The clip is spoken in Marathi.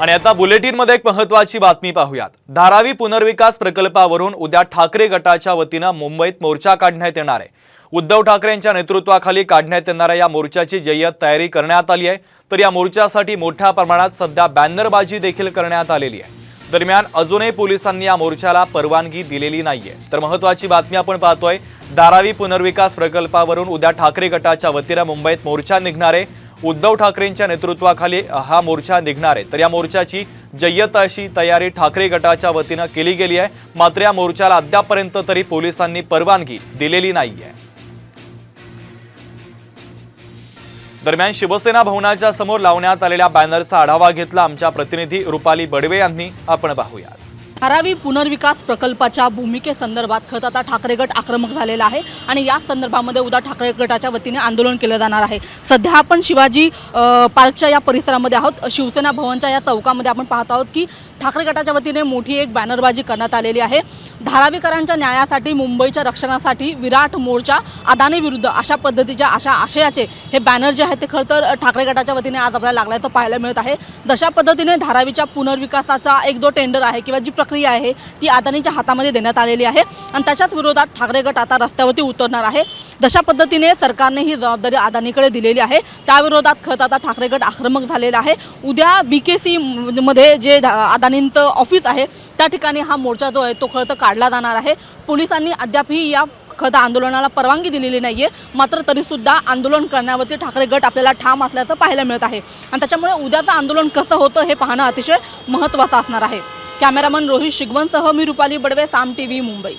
आणि आता बुलेटिनमध्ये एक महत्वाची बातमी पाहूयात. धारावी पुनर्विकास प्रकल्पावरून उद्या ठाकरे गटाच्या वतीनं मुंबईत मोर्चा काढण्यात येणार आहे. उद्धव ठाकरेंच्या नेतृत्वाखाली काढण्यात येणाऱ्या या मोर्चाची जय्यत तयारी करण्यात आली आहे. तर या मोर्चासाठी मोठ्या प्रमाणात सध्या बॅनरबाजी देखील करण्यात आलेली आहे. दरम्यान अजूनही पोलिसांनी या मोर्चाला परवानगी दिलेली नाहीये. तर महत्वाची बातमी आपण पाहतोय धारावी पुनर्विकास प्रकल्पावरून उद्या ठाकरे गटाच्या वतीनं मुंबईत मोर्चा निघणार आहे. उद्धव ठाकरेंच्या नेतृत्वाखाली हा मोर्चा निघणार आहे. तर या मोर्चाची जय्यत अशी तयारी ठाकरे गटाच्या वतीनं केली गेली आहे. मात्र या मोर्चाला अद्यापर्यंत तरी पोलिसांनी परवानगी दिलेली नाहीये दरम्यान शिवसेना भवनाच्या समोर लावण्यात आलेल्या बॅनरचा आढावा घेतला आमच्या प्रतिनिधी रुपाली बडवे यांनी. आपण पाहूयात. धारावी पुनर्विकास प्रकल्पाच्या भूमिकेसंदर्भात खत आता ठाकरे गट आक्रमक झालेला आहे आणि या संदर्भामध्ये उद्या ठाकरे गटाच्या वतीने आंदोलन केलं जाणार आहे. सध्या आपण शिवाजी पार्कच्या या परिसरामध्ये आहोत. शिवसेना भवनच्या या चौकामध्ये आपण पाहत आहोत की ठाकरे गटाच्या वतीने मोठी एक बॅनरबाजी करण्यात आलेली आहे. धारावीकरांच्या न्यायासाठी मुंबईच्या रक्षणासाठी विराट मोर्चा अदानी विरुद्ध अशा पद्धतीच्या अशा आशयाचे हे बॅनर जे आहेत ते खरं तर ठाकरे गटाच्या वतीने आज आपल्याला लागल्याचं पाहायला मिळत आहे. जशा पद्धतीने धारावीच्या पुनर्विकासाचा एक दो टेंडर आहे किंवा जी प्रक्रिया आहे ती अदानीच्या हातामध्ये देण्यात आलेली आहे. आणि त्याच्याच विरोधात ठाकरे गट आता रस्त्यावरती उतरणार आहे. जशा पद्धतीने सरकारने ही जबाबदारी अदानीकडे दिलेली आहे त्याविरोधात खत आता ठाकरे गट आक्रमक झालेला आहे. उद्या बी के सी मध्ये जे धा- अदानींचं ऑफिस आहे त्या ठिकाणी हा मोर्चा जो आहे तो खरं तर काढला जाणार आहे. पोलिसांनी अद्यापही या खत आंदोलनाला परवानगी दिलेली नाही आहे मात्र तरीसुद्धा आंदोलन करण्यावरती ठाकरे गट आपल्याला ठाम असल्याचं पाहायला मिळत आहे. आणि त्याच्यामुळे उद्याचं आंदोलन कसं होतं हे पाहणं अतिशय महत्त्वाचं असणार आहे. कॅमेरामन रोहित शिगवनसह मी रुपाली बडवे साम टी व्ही मुंबई.